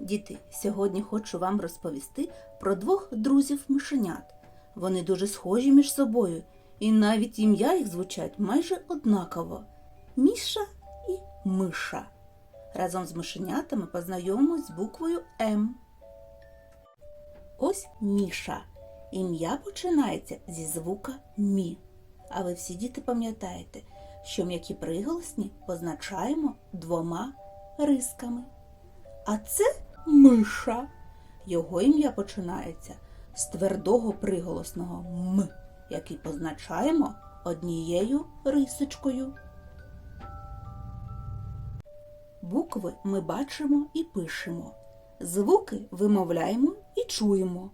Діти, сьогодні хочу вам розповісти про двох друзів мишенят. Вони дуже схожі між собою, і навіть ім'я їх звучать майже однаково Міша і Миша. Разом з мишенятами познайомимось з буквою М. Ось Міша. Ім'я починається зі звука Мі. А ви всі діти пам'ятаєте, що м'які приголосні позначаємо двома рисками. А це миша. Його ім'я починається з твердого приголосного М, який позначаємо однією рисочкою. Букви ми бачимо і пишемо. Звуки вимовляємо і чуємо.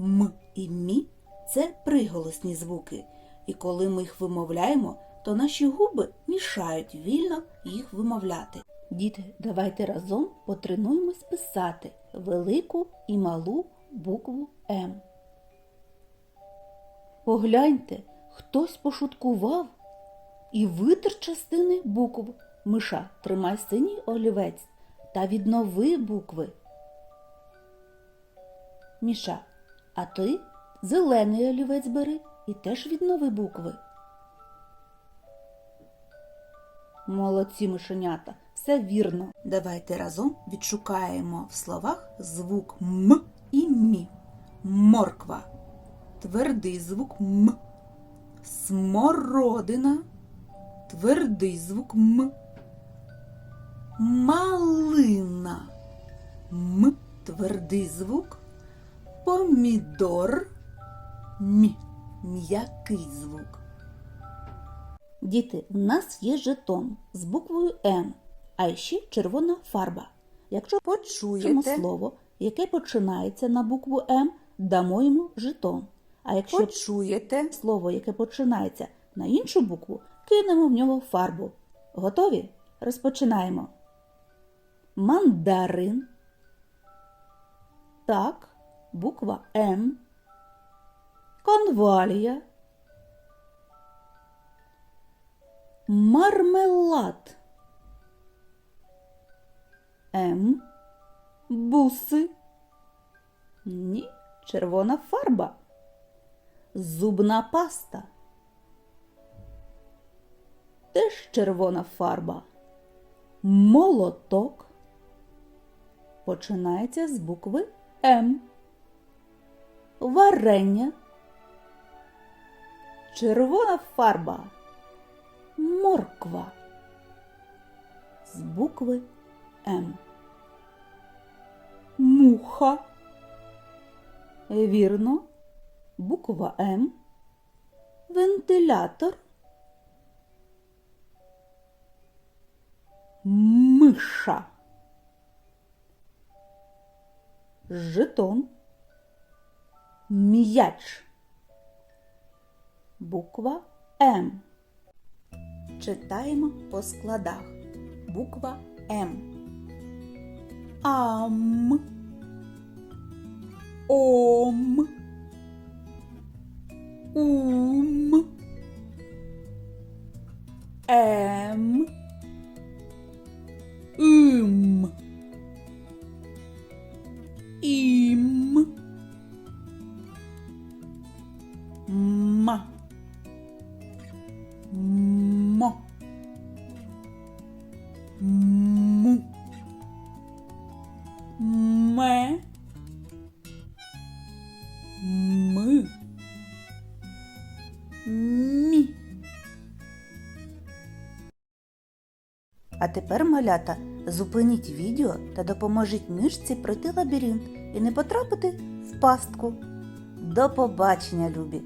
М і Мі це приголосні звуки, і коли ми їх вимовляємо, то наші губи мішають вільно їх вимовляти. Діти, давайте разом потренуємось писати велику і малу букву М. Погляньте, хтось пошуткував і витер частини букв. Миша, тримай синій олівець та віднови букви. Міша, а ти зелений олівець бери і теж віднови букви. Молодці мишенята, все вірно. Давайте разом відшукаємо в словах звук М і Мі. Морква. Твердий звук М. Смородина. Твердий звук М. Малина. М. Твердий звук. Помідор. Мі. М'який звук. Діти, в нас є жетон з буквою М, а ще червона фарба. Якщо почуємо слово, яке починається на букву М, дамо йому жетон. А якщо Почуєте? слово, яке починається на іншу букву, кинемо в нього фарбу. Готові? Розпочинаємо. Мандарин. Так, буква М. Конвалія. Мармелад. М. Буси. Ні, червона фарба. Зубна паста. Теж червона фарба. Молоток. Починається з букви М. Варення. Червона фарба. Морква. З букви М. Муха. Вірно. Буква М. Вентилятор. Миша. Жетон. М'яч. Буква М. Читаємо по складах. Буква М. Ам. Ом. Ум. Ем. Ім. А тепер, малята, зупиніть відео та допоможіть мишці пройти лабіринт і не потрапити в пастку. До побачення, любі!